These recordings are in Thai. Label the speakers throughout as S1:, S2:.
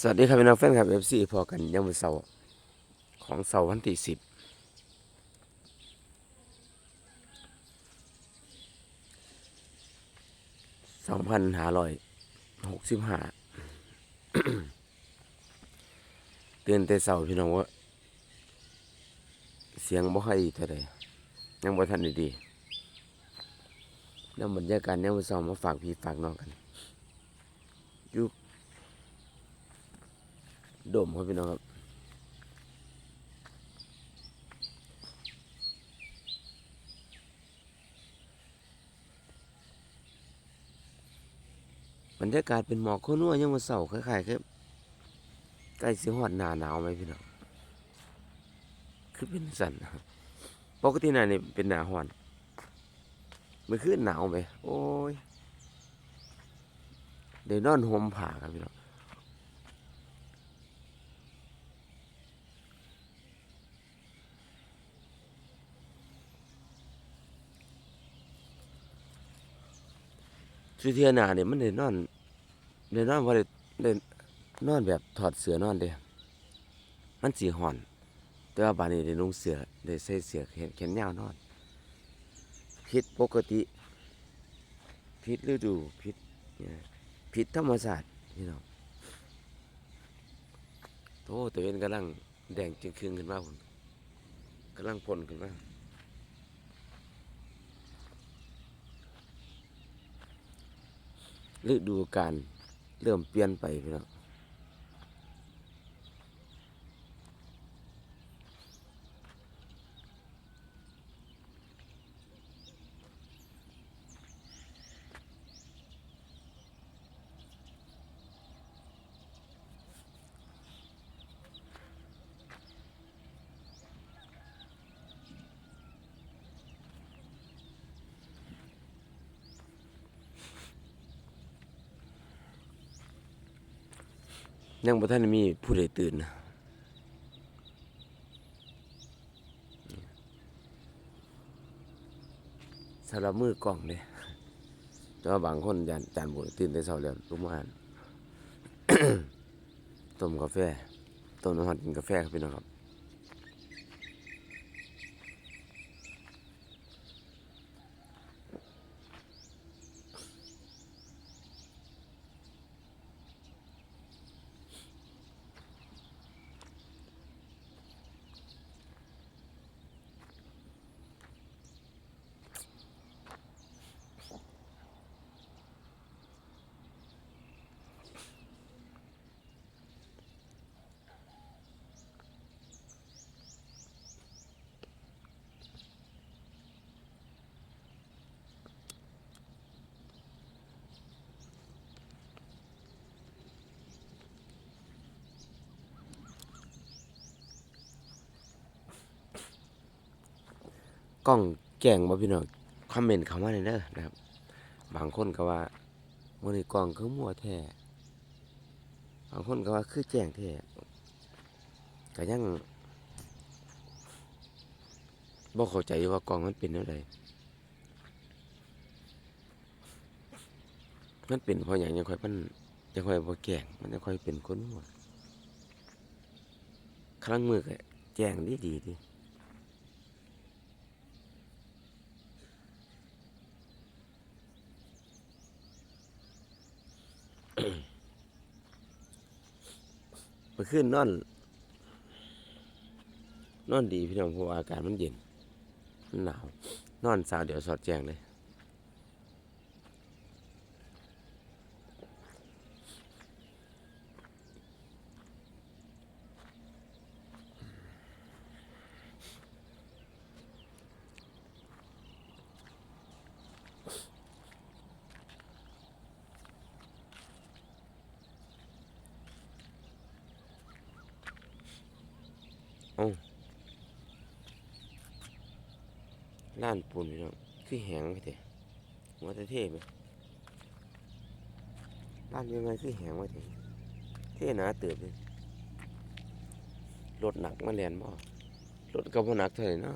S1: สวัสดีครับพี่น้องแฟนคลับเอฟซีพอกันยามมื้อเสาร์ของเสาร์วันที่สิบสองพันห้าร้อยหกสิบห้าเตือนแต่เสาร์พี่น้องว่า เสียงบ่ค่อยเท่าใดยังบ่ทันด้ดีนำบรรยากาศยามมื้อเสาร์มาฝากพี่ฝากน้องกันยู่โดมครับพี่น้องครับบรรยากาศเป็นหมอกโคนัวยังมาเสาคล้ายๆครับใกล้สิฮอดหนาหนาวไหมพี่น้องคือเป็นสันนปกติหน้านี่เป็นหนาฮ้อนมันคือหนาวไหมโอ้ยเดี๋ยวนอนห่มผ้าครับพี่น้อง สุเทียนาเนี่ยมันได้นอนได้นอนว่าได้ได้นอนแบบถอดเสื้อนอนเด้มันสีห่อน แต่ว่าบานนี้ได้นุ่งเสื้อได้ใส่เสื้อแขนแขนยาวนอนผิดปกติผิดฤดูผิดผิดธรรมศาสตร์พี่น้องโอ้ตัวเองกำลังแดงจึงคืนขึ้นมาผมกำลังพ่นขึ้นมา ฤดูกาลเริ่มเปลี่ยนไปพี่น้อง ยังบ่ท่านมีผู้ใดตื่นนะสำหรับมือกล้องเนี่ยแต่ว่าบางคนยันจานบุญตื่นแต่เช้าแล้วลุกมาอ่านต้มกาแฟต้มน้ำมันกินกาแฟครับพี่น้องครับ กล้องแก่งบ่พี่น้องคอมเมนต์เข้ามาเลยเด้อนะครับ บางคนก็ว่าวันนี้กล้องคือมัวแท้บางคนก็ว่าคือแจ้งแท้ก็ยังบ่เข้าใจว่ากล้องมันเป็นอะไรมันเป็นเพราะอย่างยังค่อยมันยังค่อยบ่แก่งมันยังค่อยเป็นคนมัวครั้งมือก็แจ้งดีดีดิ เมาขึ้นนอน นอนดีพี่น้องเพราะว่าอากาศมันเย็นมันหนาว นอนสาวเดี๋ยวสอดแจงเลย ล้านปูนพี่น้องคือแหงไปเถอะหัวเท่ไหมด้านยังไงคือแหงไปเถอะเท่หนาเติบเลยรถหนักมาแลนบ่รถก็บ่หนักเท่าไหร่เนาะ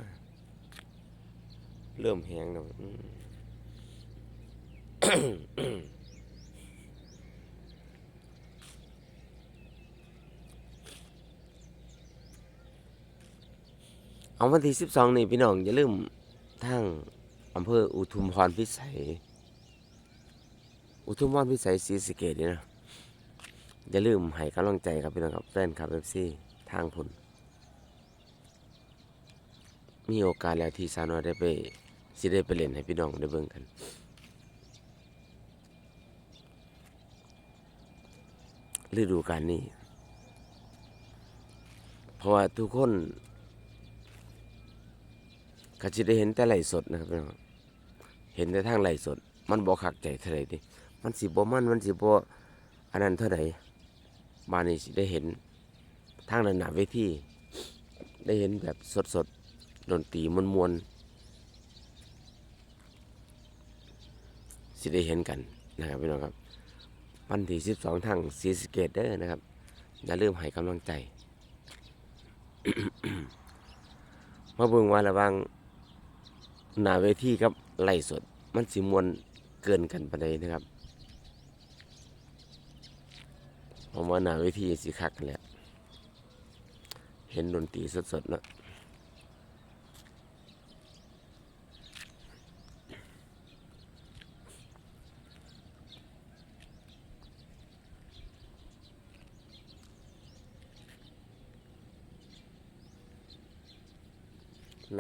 S1: เริ่มแหงแล้วเอาวันที่สิบสองนี่พี่น้องอย่าลืม ทางอำเภออุทุมพรพิสัย อุทุมพรพิสัยศรีสะเกษนี่นะอย่าลืมให้กำลังใจครับพี่น้องครับแฟนคลับ FC ทางพุ่นมีโอกาสแล้วที่สาวนอยได้ไปสิได้ไปเล่นให้พี่น้องได้เบิ่งกันฤดูกาลนี้ เพราะว่าทุกคน ก็จะได้เห็นแต่ไหลสดนะครับพี่น้องเห็นแต่ทางไหลสด มันบ่คักใจเท่าไหร่ดิมันสิบ่มันมันสิบ่อันนั้นเท่าไหร่มานี่สิได้เห็นทางหน้าเวทีได้เห็นแบบสดๆดนตรีมวนๆสิได้เห็นกันนะครับพี่น้องครับวันที่12ทางซีสเกตเดอร์นะครับอย่าลืมให้กำลังใจมาเบิ่งว่าระวัง หน้าเวทีครับไล่สด มันสิมวนเกินกันไปเลยนะครับผมว่าหน้าเวทีสิคักกันแหละเห็นดนตรีสดๆเนาะ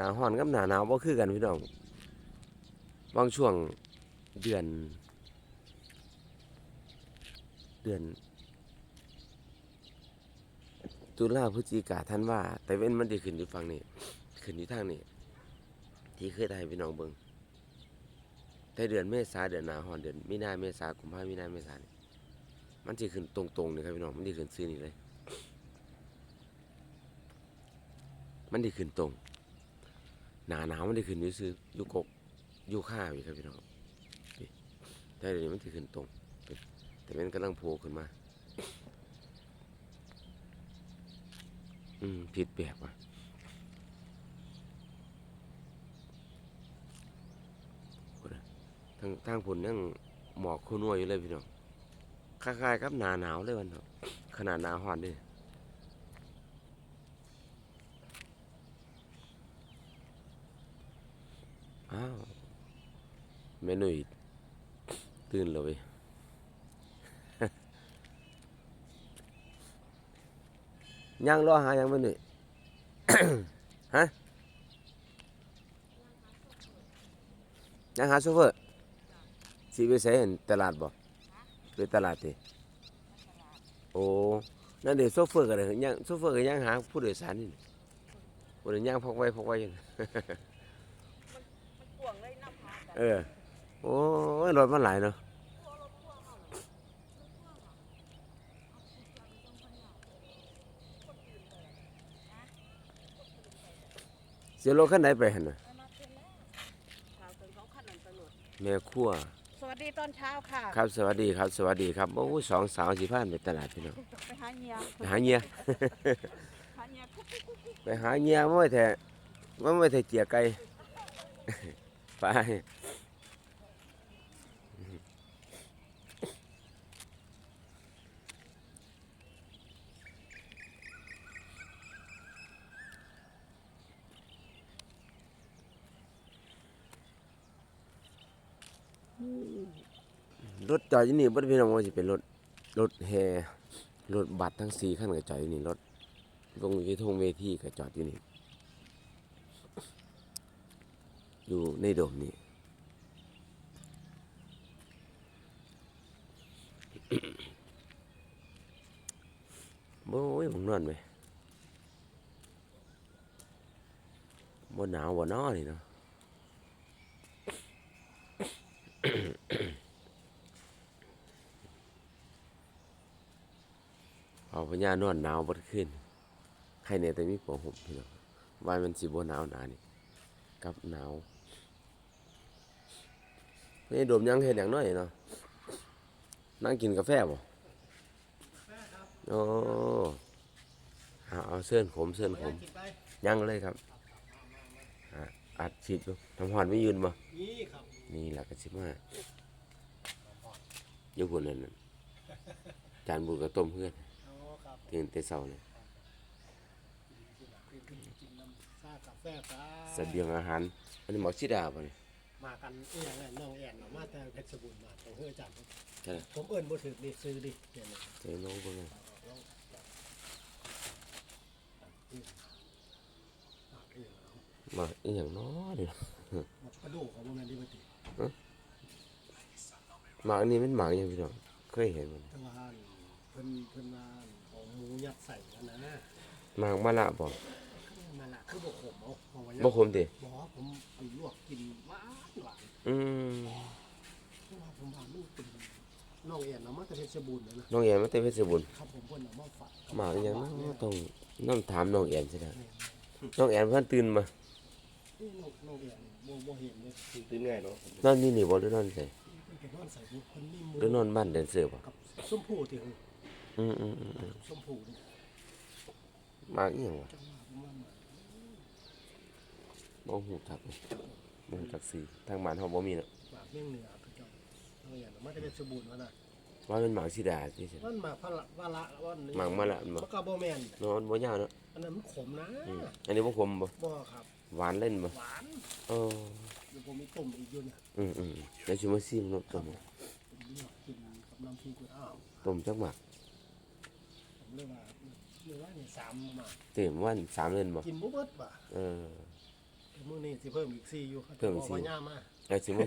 S1: นาฮ้อนกับหนาหนาวบ่คือกันพี่น้องบางช่วงเดือน เดือน ตุลาพฤศจิกาท่านว่า แต่เว้นมันจะขึ้นอยู่ฝั่งนี้ขึ้นอยู่ทางนี้ที่เคยได้พี่น้องเบิ่งแต่เดือนเมษาเดือนหนาฮ้อนเดือนมีนาเมษากุมภามีนาเมษานี่มันจะขึ้นตรงๆนี่ครับพี่น้องมันจะขึ้นซื่อนี่เลย มันจะขึ้นตรง หนาหนาวมันจะขึ้นอยู่ซื่ออยู่กกอยู่ข้าอยู่ครับพี่น้องแต่เดี๋ยวนี้มันจะขึ้นตรง แต่มันกำลังโผล่ขึ้นมา อืมผิดแบบว่ะทางทางผลยังหมอกคุณนัวอยู่เลยพี่น้องคล้ายๆกับหนาหนาวเลยวันเนาะขนาดหนาฮ้อนเดิอ้าว แม่หนุ่ยตื่นเลยเว้ยยังรอหายังไม่หนุ่ยฮะยังหาโซเฟอร์สิไปใส่ตลาดบ่ไปตลาดติโอ้นั่นเดี๋ยวโซเฟอร์ก็เลยยังโซเฟอร์ก็ยังหาผู้โดยสารนี่ผู้โดยยังพกไว้พกไว้อยู่
S2: ห่วงเลยน้ำพากัน
S1: เออ โอ้ยรถมันหลายเนาะเสียรถคันไหนไปหั่นน่ะ
S2: มาเต็มแล้วข่าวถึงเขาขันนันตำรวจ
S1: แม่ครัว
S2: สวัสดีตอนเช้าค่ะ
S1: ครับสวัสดีครับสวัสดีครับโอ้ยสองสาวสิพานไปตลาดพี่น้อง
S2: ไปหาเงีย
S1: ไปหาเงีย
S2: หาเงียกุ๊กกุ๊กกุ๊กกุ๊ก
S1: ไปหาเงียไม่แท้ไม่แท้เกียไก่ไป รถจอดอยู่นี่บ่พี่น้องว่าสิเป็นรถรถแฮรถบัสทั้งสี่คันก็จอดอยู่นี่รถลงที่ทงเวทีก็จอดอยู่นี่อยู่ในโดมนี่โอ้ยผมนอนไปบ่หนาวบ่นอนี่เนาะ เอา พญานอนหนาวบดขึ้นใครเนี่ยแต่มีผ้าห่มพี่น้องว่ามันสิบ่หนาวหนานี่กับหนาวนี่ดมยังเห็นอย่างน้อยเนาะนั่งกินกาแฟบ่โอ้เอาเอาเส้นขมเส้นขมยังเลยครับอะอัดฉีดอยู่ทำหอนไม่ยืนบ่
S3: นี่ครับ
S1: นี่แหละก็สิมาอยู่คนนั้นน่ะจานบุญกับต้มเพื่อน
S3: อ๋อครับ
S1: ตื่นแต่เช้าเนี่ย
S3: กินน้ำซ่ากาแฟซะ
S1: เสบียงอาหารอันนี้หมอชิดาป่ะนี่
S3: มากันเอียงน่น้องแอนน่ะมาแต่เพชรบูรณ์มาของเฮือจันทร์
S1: ใช่
S3: ผมเอิ้นบ่ถึกนี่ซื้อดิเดี๋ยนี้
S1: เจน้องเพิ่ง
S3: เอาอืมอะอืมเอา
S1: มาอีหยังน้อเดี๋ยว
S3: กระดูกของม่นดีบ่ติ
S1: หมากอันนี้เป็นหมากอยังพี่น้องเคยเห็นมัน
S3: แต่ว่าเพิ่นเพิ่นว่า มูยัดใส่อันนั้นนะ
S1: หมากมะละบ่
S3: นั่นล่ะคือบ่ขมเอาเอาไว้
S1: บ่คมติ
S3: บ่ผมอันลวกกินหวานหวาน
S1: อืม
S3: เพราะว่าผมว่ามันเป็นน้องแอนเอามาแต่เพชรบูรณ์เลยนะ
S1: น้องแอนมาแต่เพชรบุญ
S3: ครับผมเพิ่นเอามาฝาก
S1: หมากอีหยังน้อต้องน้ำถามน้องแอนใช่ไหม
S3: เนี่ย
S1: น้องแอนเพิ่นตื่นมา
S3: นี่น้องน้องแอนบ่บ่เห็นเลย
S4: ตื่นง่ายเนาะ
S1: นอนนี่นี่บ่หรือนอนไส
S3: เพิ่นไปนอนใส่บุเพิ่นมีหมู
S1: หรือนอนบ้านแดนเซอร์บ่
S3: กับส้มผู้ที่เฮา
S1: อืมอืมอืมอืม
S3: ส้มผู้นี่
S1: มาอีหยังวะ
S3: จังว่าผมว่ามัน
S1: บ่ฮู้จักบ่ฮู้จักสีทางบ้านเฮาบ่มีเนาะ
S3: หมากเมี่ยงเหนือคือเจ้าน้องแอนเอามาแต่เพชรบูรณ์ว่าน่ะ
S1: ว่าเป็นหมากชิดาที่ใช่
S3: มันหมากพะละวะละวันนี้
S1: หมากมะละอันบ่
S3: มันก็บ่แม่น
S1: นอนบ่ยาวเนาะ
S3: อันนั้นมันขมนะ
S1: อืมอันนี้บ่ขมบ่
S3: บ่ครับ
S1: หวานเล่นบ่
S3: หวาน
S1: เออ
S3: เดี๋ยวผมมีต้มอีกอยู่นะ
S1: อืมอืมแล้วสิมาซิมเนาะต้ม
S3: กินกับน้ำพริกกับอ้าว
S1: ต้มจักหมาก
S3: ผมเลยว่าเรียกว่านี่สามหมาก
S1: เต็มวันสามเล่นบ่
S3: กินบ่เบิดว่ะ
S1: เออ
S3: มื้อนี้สิเพิ่มอีก4อยู่ครับ
S1: เพิ่มอีกสี่
S3: ว่าย่ามา
S1: แล้วสิมา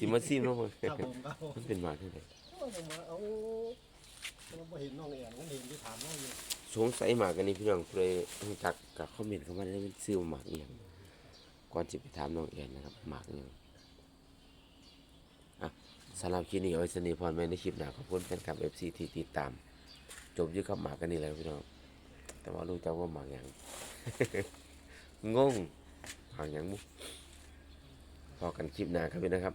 S1: สิมาซิมเนาะ
S3: ครับผมครับผม
S1: มันเป็นหมากที่ไหน
S3: เอามาเอาเราบ่เห็นน้องแอนก็เห็นที่ถามน้องอยู่
S1: สงสัยหมากอันนี้พี่น้องผู้ใดรู้จักก็คอมเมนต์เข้ามาได้เป็นซื้อหมากอีหยังก่อนสิไปถามน้องแอนนะครับหมากอีหยังอะสำหรับคลิปนี้เอาไว้สนิทพรแม่ในคลิปหน้าขอบคุณแฟนคลับ FC ที่ติดตาม จบอยู่กับหมากกันนี่แหล้วพี่น้องแต่ว่ารู้จักว่าหมากหยังงงหมากหยังมุพอกันคลิปหน้าครับพี่นะครับ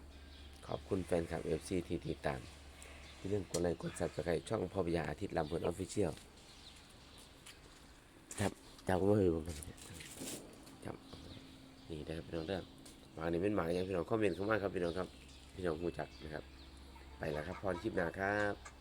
S1: ขอบคุณแฟนคลับ FC ที่ติดตามที่าลืมกดไลค์กด Subscribe ช่องพ่อพยาอาทิตย์ลำเพลินออฟฟิเชียลครับจำก็ไม่เคยบอกกันครับนี่ได้ครับพี่น้องเด้อหมากนี่เป็นหมากหยังพี่น้องคอมเมนต์เข้ามาครับพี่น้องครับพี่น้องรู้จักนะครับ ไปแล้วครับพรคลิปหน้าครับ